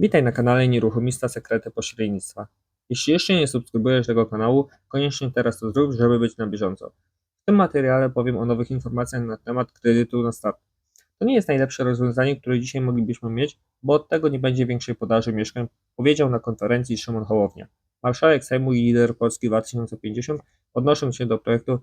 Witaj na kanale Nieruchomista Sekrety Pośrednictwa. Jeśli jeszcze nie subskrybujesz tego kanału, koniecznie teraz to zrób, żeby być na bieżąco. W tym materiale powiem o nowych informacjach na temat kredytu na start. To nie jest najlepsze rozwiązanie, które dzisiaj moglibyśmy mieć, bo od tego nie będzie większej podaży mieszkań, powiedział na konferencji Szymon Hołownia. Marszałek Sejmu i lider Polski 2050 odnosząc się do projektu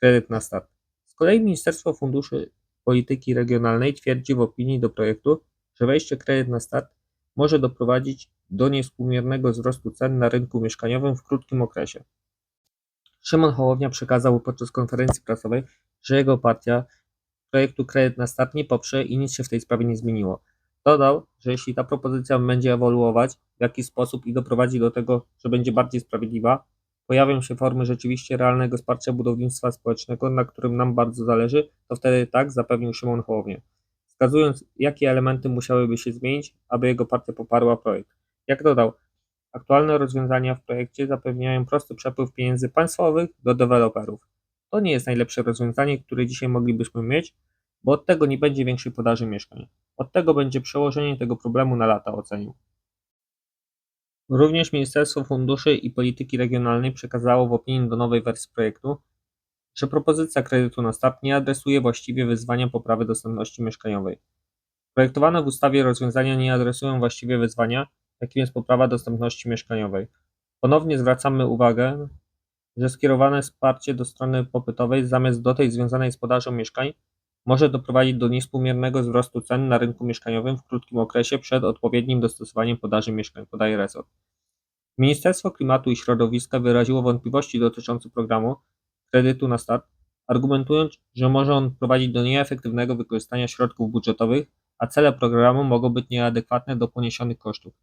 Kredyt na start. Z kolei Ministerstwo Funduszy Polityki Regionalnej twierdzi w opinii do projektu, że wejście kredyt na start może doprowadzić do niewspółmiernego wzrostu cen na rynku mieszkaniowym w krótkim okresie. Szymon Hołownia przekazał podczas konferencji prasowej, że jego partia projektu Kredyt na Start nie poprze i nic się w tej sprawie nie zmieniło. Dodał, że jeśli ta propozycja będzie ewoluować w jakiś sposób i doprowadzi do tego, że będzie bardziej sprawiedliwa, pojawią się formy rzeczywiście realnego wsparcia budownictwa społecznego, na którym nam bardzo zależy, to wtedy tak, zapewnił Szymon Hołownia wskazując, jakie elementy musiałyby się zmienić, aby jego partia poparła projekt. Jak dodał, aktualne rozwiązania w projekcie zapewniają prosty przepływ pieniędzy państwowych do deweloperów. To nie jest najlepsze rozwiązanie, które dzisiaj moglibyśmy mieć, bo od tego nie będzie większej podaży mieszkań. Od tego będzie przełożenie tego problemu na lata, ocenił. Również Ministerstwo Funduszy i Polityki Regionalnej przekazało w opinii do nowej wersji projektu, że propozycja kredytu na start nie adresuje właściwie wyzwania poprawy dostępności mieszkaniowej. Projektowane w ustawie rozwiązania nie adresują właściwie wyzwania, jakim jest poprawa dostępności mieszkaniowej. Ponownie zwracamy uwagę, że skierowane wsparcie do strony popytowej zamiast do tej związanej z podażą mieszkań może doprowadzić do niewspółmiernego wzrostu cen na rynku mieszkaniowym w krótkim okresie przed odpowiednim dostosowaniem podaży mieszkań, podaje resort. Ministerstwo Klimatu i Środowiska wyraziło wątpliwości dotyczące programu, kredytu na start, argumentując, że może on prowadzić do nieefektywnego wykorzystania środków budżetowych, a cele programu mogą być nieadekwatne do poniesionych kosztów.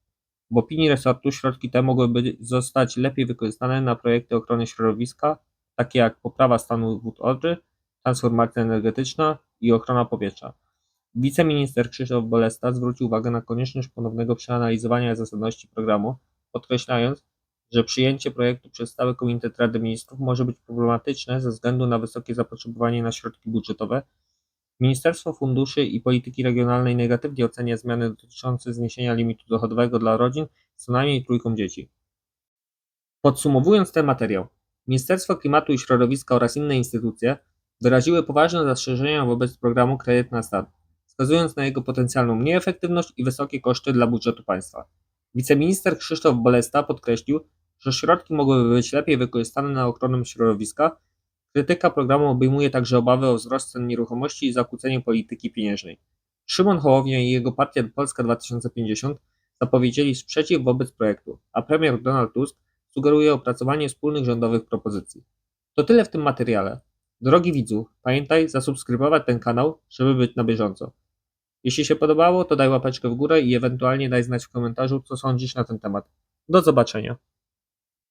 W opinii resortu środki te mogłyby zostać lepiej wykorzystane na projekty ochrony środowiska, takie jak poprawa stanu wód Odry, transformacja energetyczna i ochrona powietrza. Wiceminister Krzysztof Bolesta zwrócił uwagę na konieczność ponownego przeanalizowania zasadności programu, podkreślając, że przyjęcie projektu przez Stały Komitet Rady Ministrów może być problematyczne ze względu na wysokie zapotrzebowanie na środki budżetowe. Ministerstwo Funduszy i Polityki Regionalnej negatywnie ocenia zmiany dotyczące zniesienia limitu dochodowego dla rodzin z co najmniej trójką dzieci. Podsumowując ten materiał, Ministerstwo Klimatu i Środowiska oraz inne instytucje wyraziły poważne zastrzeżenia wobec programu Kredyt na Start, wskazując na jego potencjalną nieefektywność i wysokie koszty dla budżetu państwa. Wiceminister Krzysztof Bolesta podkreślił, że środki mogłyby być lepiej wykorzystane na ochronę środowiska. Krytyka programu obejmuje także obawy o wzrost cen nieruchomości i zakłócenie polityki pieniężnej. Szymon Hołownia i jego partia Polska 2050 zapowiedzieli sprzeciw wobec projektu, a premier Donald Tusk sugeruje opracowanie wspólnych rządowych propozycji. To tyle w tym materiale. Drogi widzu, pamiętaj zasubskrybować ten kanał, żeby być na bieżąco. Jeśli się podobało, to daj łapeczkę w górę i ewentualnie daj znać w komentarzu, co sądzisz na ten temat. Do zobaczenia.